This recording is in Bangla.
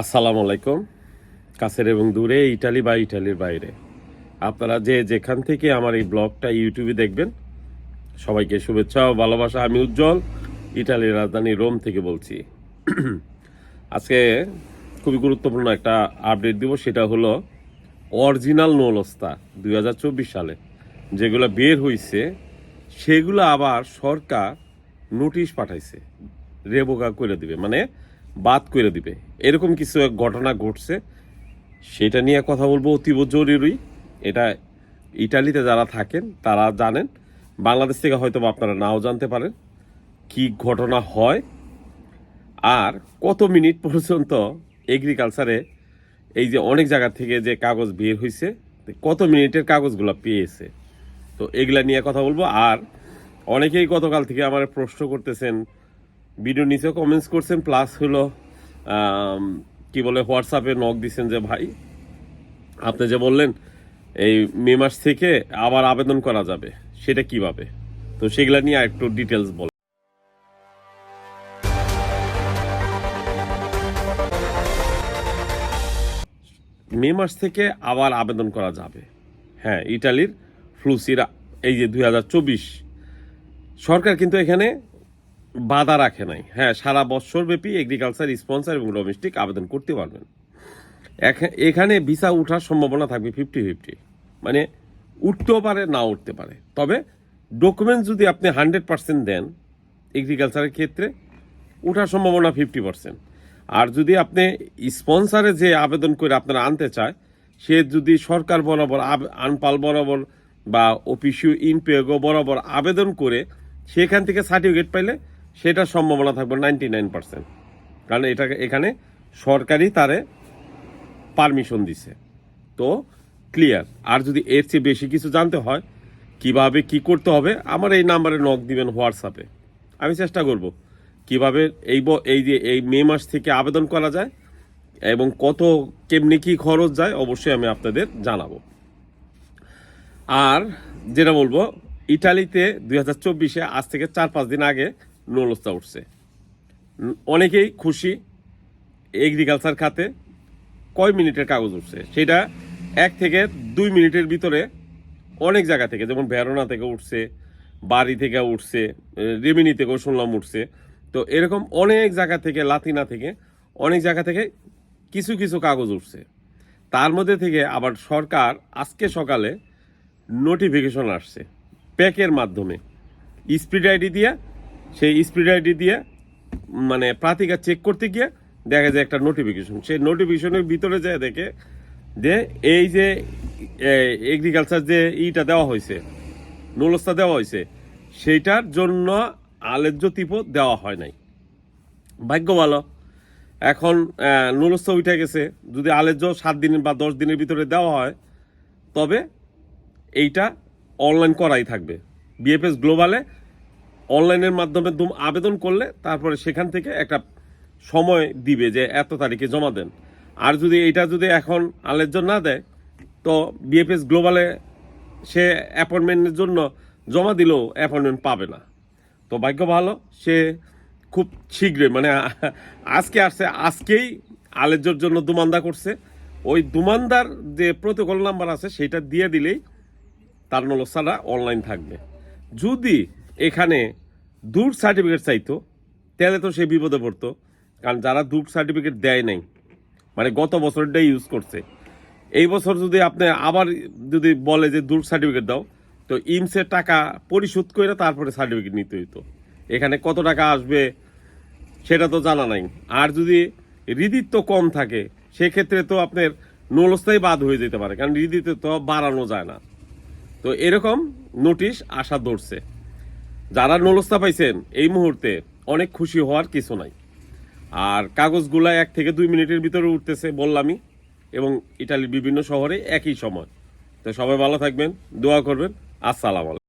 আসসালামু আলাইকুম। কাছের এবং দূরে, ইটালি বা ইটালির বাইরে। আপনারা যে যেখান থেকে আমার এই ব্লগটা ইউটিউবে দেখবেন, সবাইকে শুভেচ্ছা ও ভালোবাসা। আমি উজ্জ্বল, ইটালির রাজধানী রোম থেকে বলছি। আজকে খুবই গুরুত্বপূর্ণ একটা আপডেট দিব, সেটা হলো অরিজিনাল নলস্তা দুই সালে। যেগুলো বের হয়েছে সেগুলো আবার সরকার নোটিশ পাঠাইছে রেবোকা করে দিবে। মানে বাদ করে দিবে। এরকম কিছু এক ঘটনা ঘটছে। সেটা নিয়ে কথা বলব অতীব জরুরি। এটা ইটালিতে যারা থাকেন, তারা জানেন। বাংলাদেশ থেকে হয়তো আপনারা নাও জানতে পারেন কি ঘটনা হয়। আর কত মিনিট পর্যন্ত এগ্রিকালচারে এই যে অনেক জায়গা থেকে যে কাগজ বের হয়েছে কত মিনিটের কাগজগুলো পেয়েছে। তো এগুলা নিয়ে কথা বলব। আর অনেকেই গতকাল থেকে আমার প্রশ্ন করতেছেন ভিডিও নিচেও কমেন্টস করছেন প্লাস হলো কি বলে হোয়াটসঅ্যাপে নক দিছেন যে, ভাই, আপনি যে বললেন, এই মে মাস থেকে আবার আবেদন করা যাবে, সেটা কীভাবে? তো সেগুলা নিয়ে একটু ডিটেলস বল মে মাস থেকে আবার আবেদন করা যাবে। হ্যাঁ ইটালির ফ্লুসিরা, এই যে দুই হাজার চব্বিশ। সরকার কিন্তু এখানে বাধা রাখে নাই। হ্যাঁ সারা বছর ব্যাপী এগ্রিকালচার স্পন্সর এবং ডোমেস্টিক আবেদন করতে পারবেন। এখা- এখানে ভিসা উঠার সম্ভাবনা থাকবে ফিফটি ফিফটি মানে উঠতেও পারে না উঠতে পারে। তবে ডকুমেন্ট যদি আপনি হান্ড্রেড পার্সেন্ট দেন এগ্রিকালচারের ক্ষেত্রে ওঠার সম্ভাবনা ফিফটি পার্সেন্ট আর যদি আপনি স্পন্সারে যে আবেদন করে আপনারা আনতে চায়, সে যদি সরকার বরাবর আনপাল বরাবর বা অফিসিও ইনপেগো বরাবর আবেদন করে, সেখান থেকে সার্টিফিকেট পাইলে সেটার সম্ভাবনা থাকবে নাইনটি নাইন পার্সেন্ট। কারণ এটা এখানে সরকারই তারে পারমিশন দিছে। তো ক্লিয়ার। আর যদি এর চেয়ে বেশি কিছু জানতে হয়, কীভাবে কি করতে হবে, আমার এই নাম্বারে নক দিবেন হোয়াটসঅ্যাপে। আমি চেষ্টা করব কীভাবে এই এই যে এই মে মাস থেকে আবেদন করা যায় এবং কত কেমনি কি খরচ যায়, অবশ্যই আমি আপনাদের জানাব। আর যেটা বলব, ইটালিতে দুই হাজার চব্বিশে, আজ থেকে চার পাঁচ দিন আগে নলস্তা উঠছে। অনেকেই খুশি এগ্রিকালচার খাতে কয় মিনিটের কাগজ উঠছে? সেটা এক থেকে দুই মিনিটের ভিতরে অনেক জায়গা থেকে, যেমন ভেরোনা থেকে উঠছে, বাড়ি থেকে উঠছে রেমিনি থেকেও শুনলাম উঠছে। তো এরকম অনেক জায়গা থেকে, লাতিনা থেকে, অনেক জায়গা থেকে কিছু কিছু কাগজ উঠছে। তার মধ্যে থেকে আবার সরকার আজকে সকালে নোটিফিকেশন আসছে। প্যাকের মাধ্যমে। স্পিড আইডি দিয়ে সেই স্পিড আইডি দিয়ে মানে প্রার্থীকা চেক করতে গিয়ে দেখা যায় একটা নোটিফিকেশন সেই নোটিফিকেশনের ভিতরে যায় দেখে যে এই যে এগ্রিকালচার যে ইটা দেওয়া হয়েছে, নলস্তা দেওয়া হয়েছে, সেইটার জন্য আলেজ্য টিপো দেওয়া হয় নাই। ভাগ্য ভালো। এখন নুলস্থ উঠে গেছে। যদি আলেজ্য সাত দিন বা দশ দিনের ভিতরে দেওয়া হয়, তবে এইটা অনলাইন করাই থাকবে। বিএফএস গ্লোবালে অনলাইনের মাধ্যমে আবেদন করলে তারপরে সেখান থেকে একটা সময় দিবে যে এত তারিখে জমা দেন। আর যদি এটা যদি এখন আলেজ্য না দেয়, তো বিএফএস গ্লোবালে সে অ্যাপয়েন্টমেন্টের জন্য জমা দিলেও অ্যাপয়েন্টমেন্ট পাবে না। তো ভাগ্য ভালো, সে খুব শীঘ্রই মানে আজকে আসছে, আজকেই আলেজ্যর জন্য দুমান্দা করছে। ওই দুমান্দার যে প্রোটোকল নাম্বার আছে, সেটা দিয়ে দিলেই তার নলসারা অনলাইন থাকবে। যদি এখানে দূর সার্টিফিকেট চাইতো তাহলে তো সে বিপদে পড়তো, কারণ যারা দূর সার্টিফিকেট দেয় নাই মানে গত বছরটাই ইউজ করছে। এই বছর যদি আপনি আবার যদি বলে যে দূর সার্টিফিকেট দাও, তো ইমসের টাকা পরিশোধ করে তারপরে সার্টিফিকেট নিতে হইতো। এখানে কত টাকা আসবে সেটা তো জানা নাই। আর যদি হৃদিত্ব কম থাকে, সেক্ষেত্রে তো আপনার নলস্থাই বাদ হয়ে যেতে পারে, কারণ হৃদিতে তো বাড়ানো যায় না। তো এরকম নোটিশ আসা ধরছে। যারা নলস্তা পাইছেন এই মুহূর্তে অনেক খুশি হওয়ার কিছু নাই। আর কাগজগুলা এক থেকে দুই মিনিটের ভিতরে উঠতেছে বললামই, এবং ইটালির বিভিন্ন শহরে একই সময়। তো সবাই ভালো থাকবেন, দোয়া করবেন। আসসালাম আলাইকুম।